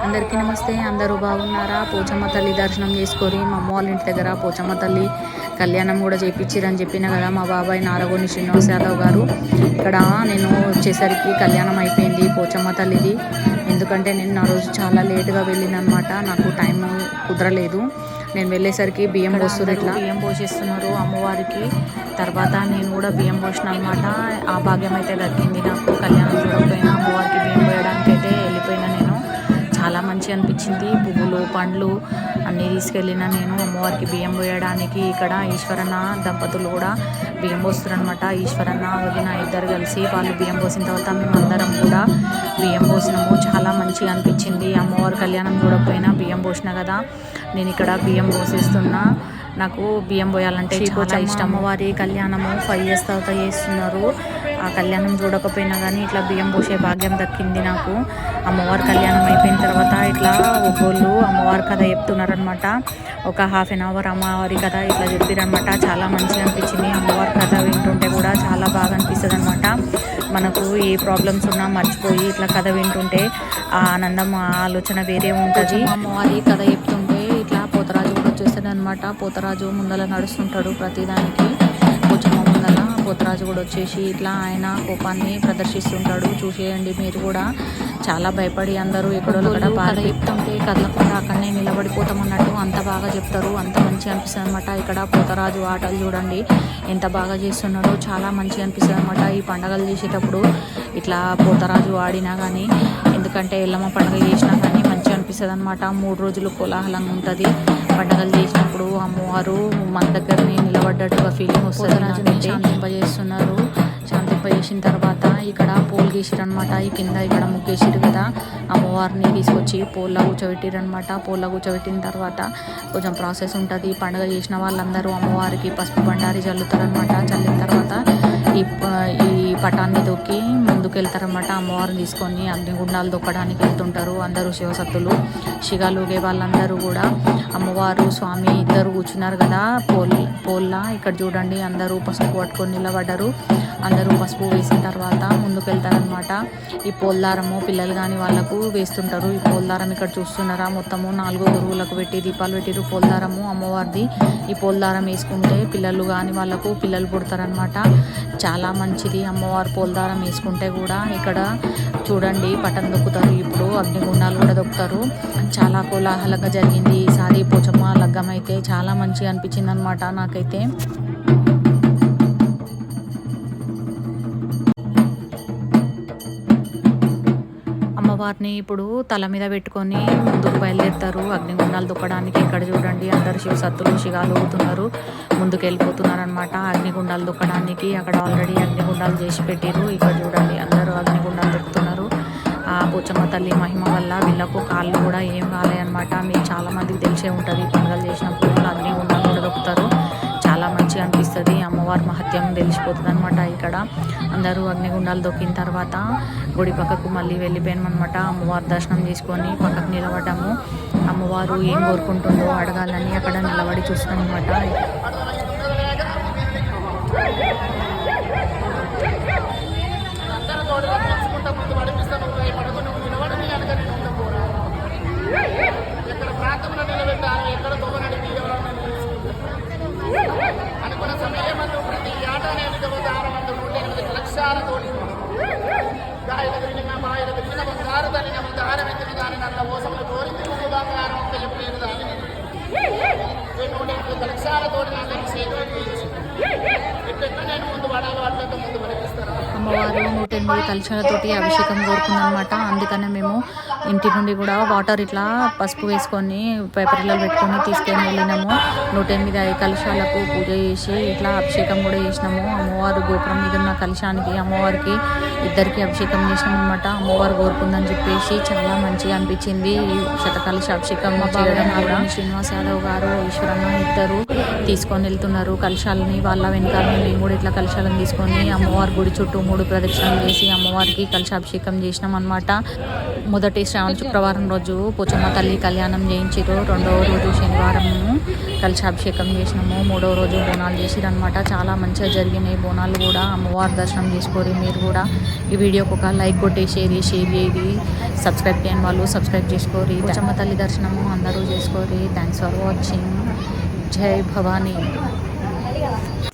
అందరికీ నమస్తే అందరూ బాగున్నారా? పోచమ్మ తల్లి దర్శనం చేసుకొని మా అమ్మ వాళ్ళ ఇంటి దగ్గర పోచమ్మ తల్లి కళ్యాణం కూడా చేయించిరని చెప్పిన కదా మా బాబాయ్ నారగోని శ్రీనివాస్ యాదవ్ గారు. ఇక్కడ నేను వచ్చేసరికి కళ్యాణం అయిపోయింది పోచమ్మ తల్లిది. ఎందుకంటే నేను ఆ రోజు చాలా లేటుగా వెళ్ళినమాట నాకు టైం కుదరలేదు. నేను వెళ్ళేసరికి బియ్యం పోస్తున్నారు ఇట్లా. బియ్యం పోసేస్తున్నారు అమ్మవారికి. తర్వాత నేను కూడా బియ్యం పోసిన అనమాట. ఆ భాగ్యం అయితే దక్కింది నాకు. కళ్యాణం చూడకపోయినా అమ్మవారికి బియ్యం పోయడానికి చాలా మంచి అనిపించింది. పువ్వులు పండ్లు అన్నీ తీసుకెళ్ళిన నేను అమ్మవారికి బియ్యం పోయడానికి ఇక్కడ ఈశ్వరన్న దంపతులు కూడా బియ్యం పోస్తారనమాట ఈశ్వరన్న వదిన ఇద్దరు కలిసి వాళ్ళు బియ్యం పోసిన తర్వాత మేము అందరం కూడా బియ్యం పోసినాము. చాలా మంచిగా అనిపించింది. అమ్మవారి కళ్యాణం చూడకపోయినా బియ్యం పోసిన కదా. నేను ఇక్కడ బియ్యం పోసేస్తున్నా. నాకు బియ్యం పోయాలంటే చాలా ఇష్టం. అమ్మవారి కళ్యాణము ఫైవ్ ఇయర్స్ తర్వాత చేస్తున్నారు. ఆ కళ్యాణం చూడకపోయినా కానీ ఇట్లా బియ్యం పోసే భాగ్యం దక్కింది నాకు. అమ్మవారి కళ్యాణం అయిపోయిన తర్వాత ఇట్లా ఒక్కోళ్ళు అమ్మవారి కథ చెప్తున్నారనమాట ఒక హాఫ్ అన్ అవర్ అమ్మవారి కథ ఇట్లా చెప్పారనమాట చాలా మంచిగా అనిపించింది. అమ్మవారి కథ వింటుంటే కూడా చాలా బాగా అనిపిస్తుంది అనమాట మనకు ఏ ప్రాబ్లమ్స్ ఉన్నా మర్చిపోయి ఇట్లా కథ వింటుంటే ఆ ఆనందం ఆ ఆలోచన వేరే ఉంటుంది. అమ్మవారి కథ చెప్తుంటే ఇట్లా పోతరాజు కూడా వచ్చేస్తాడు అనమాట పోతరాజు ముందల నడుస్తుంటాడు ప్రతిదానికి. కొంచెం ముందల పోతరాజు కూడా వచ్చేసి ఇట్లా ఆయన కోపాన్ని ప్రదర్శిస్తుంటాడు. చూసేయండి మీరు కూడా. చాలా భయపడి అందరూ ఎక్కడో కూడా బాగా చెప్తుంటే కదలకుండా అక్కడనే నిలబడిపోతాం అన్నట్టు అంత బాగా చెప్తారు. అంత మంచిగా అనిపిస్తుంది అనమాట ఇక్కడ పోతరాజు ఆటలు చూడండి. ఎంత బాగా చేస్తున్నాడో చాలా మంచిగా అనిపిస్తుంది అనమాట ఈ పండగలు చేసేటప్పుడు ఇట్లా పోతరాజు ఆడినా కానీ ఎందుకంటే ఎల్లమ్మ పండుగ చేసినా కానీ మంచిగా అనిపిస్తుంది అనమాట మూడు రోజులు కోలాహలంగా ఉంటుంది. పండగలు చేసినప్పుడు అమ్మవారు మన దగ్గరనే నిలబడ్డట్టుగా ఫీలింగ్ వస్తుంది శాంతింపజేస్తున్నారు. శాంతింపజేసిన తర్వాత ఇక్కడ పూలు గీసిరు అనమాట ఈ కింద ఇక్కడ ముగ్గేసిరు కదా. అమ్మవారిని తీసుకొచ్చి పూల కూర్చోబెట్టిరు అనమాట పూల కూర్చోబెట్టిన తర్వాత కొంచెం ప్రాసెస్ ఉంటుంది. పండుగ చేసిన వాళ్ళందరూ అమ్మవారికి పసుపు బండారి చల్లుతారు అనమాట చల్లిన తర్వాత ఈ పటాన్ని దొక్కి ముందుకు వెళ్తారన్నమాట అమ్మవారిని తీసుకొని అగ్నిగుండాలు దొక్కడానికి వెళ్తుంటారు. అందరూ శివసత్తులు శిగాలుగే వాళ్ళందరూ కూడా. అమ్మవారు స్వామి ఇద్దరు కూర్చున్నారు కదా. పోల్ పోల్లా ఇక్కడ చూడండి అందరూ పసుపు పట్టుకొని నిలబడ్డారు. అందరూ పసుపు వేసిన తర్వాత ముందుకు వెళ్తారనమాట ఈ పోల్దారము పిల్లలు కానీ వాళ్ళకు వేస్తుంటారు. ఈ పోల్దారం ఇక్కడ చూస్తున్నారా? మొత్తము నాలుగో గురువులకు పెట్టి దీపాలు పెట్టిరు పోల్దారము అమ్మవారిది. ఈ పోల్దారం వేసుకుంటే పిల్లలు కానీ వాళ్ళకు పిల్లలు పుడతారనమాట చాలా మంచిది అమ్మవారు పోల్దారం వేసుకుంటే కూడా. ఇక్కడ చూడండి పటం దొక్కుతారు. ఇప్పుడు అగ్నిగుండాలు కూడా దొక్కుతారు. చాలా కోలాహలంగా జరిగింది. ఈసారి పోచమ్మ లగ్గం అయితే చాలా మంచిగా అనిపించింది అనమాట నాకైతే. అమ్మవారిని ఇప్పుడు తల మీద పెట్టుకొని ముందుకు బయలుదేరుతారు. అగ్నిగుండాలు దొక్కడానికి ఇక్కడ చూడండి. అందరు శివసత్తులు శిగాలు అవుతున్నారు ముందుకు వెళ్ళిపోతున్నారు అనమాట అగ్నిగుండాలు దొక్కడానికి అక్కడ ఆల్రెడీ అగ్నిగుండాలు చేసి పెట్టారు ఇక్కడ చూడండి అందరూ అగ్నిగుండాలు దొక్కుతున్నారు. ఆ పోచమ్మ తల్లి మహిమ వల్ల వీళ్ళకు కాళ్ళు కూడా ఏం కాలేదన్నమాట మీకు చాలామందికి తెలిసే ఉంటుంది. పండుగలు చేసినప్పుడు అగ్నిగుండాలు కూడా దొక్కుతారు. మంచిగా అనిపిస్తుంది అమ్మవారి మహత్యం తెలిసిపోతుంది అనమాట ఇక్కడ. అందరూ అగ్నిగుండాలు దొక్కిన తర్వాత గుడి పక్కకు మళ్ళీ వెళ్ళిపోయామన్నమాట. అమ్మవారి దర్శనం చేసుకొని పక్కకు నిలబడ్డాము. అమ్మవారు ఏం కోరుకుంటుందో అడగాలని అక్కడ నిలబడి చూస్తున్నాం అనమాట ఎనిమిది లక్షాలతో గాయల విరిగిన మాయల దాని నల్ల ఓసములు కోరింది బంగారం దాని నాకు నేను ముందు పడాలో అట్లా ముందు అమ్మవారు నూట ఎనిమిది తలచాలతోటి అభిషేకం కోరుకుందనమాట. అందుకనే మేము ఇంటి నుండి కూడా వాటర్ ఇట్లా పసుపు వేసుకొని పేపర్లలో పెట్టుకొని తీసుకొని వెళ్ళినాము. నూట ఎనిమిది ఐదు కలశాలకు పూజ చేసి ఇట్లా అభిషేకం కూడా చేసినాము. అమ్మవారు గోపురం మీద ఉన్న కలశానికి అమ్మవారికి ఇద్దరికి అభిషేకం చేసినాం అనమాట అమ్మవారు కోరుకుందని చెప్పేసి చాలా మంచిగా అనిపించింది. ఈ శతకలశ అభిషేకం చేయడం కూడా. శ్రీనివాస్ యాదవ్ గారు ఈశ్వరన్న ఇద్దరు తీసుకొని వెళ్తున్నారు. కలశాలని వాళ్ళ వెనకాల మేము కూడా ఇట్లా కలశాలను తీసుకొని అమ్మవారి గుడి చుట్టూ మూడు ప్రదక్షిణలు చేసి అమ్మవారికి కలశాభిషేకం చేసినాం అనమాట మొదటి శ్రావణ శుక్రవారం రోజు పోచమ్మ తల్లి కళ్యాణం చేయించారు రెండవ రోజు శనివారం కలశాభిషేకం చేసినాము. మూడవ రోజు బోనాలు చేసిరనమాట చాలా మంచిగా జరిగినాయి బోనాలు కూడా. అమ్మవారి దర్శనం చేసుకోరి మీరు కూడా. ఈ వీడియోకి ఒక లైక్ కొట్టి షేర్ షేర్ చేయది సబ్స్క్రైబ్ చేయని వాళ్ళు సబ్స్క్రైబ్ చేసుకోరి. పోచమ్మ తల్లి దర్శనము అందరూ చేసుకోరి. థ్యాంక్స్ ఫర్ వాచింగ్ జై భవానీ.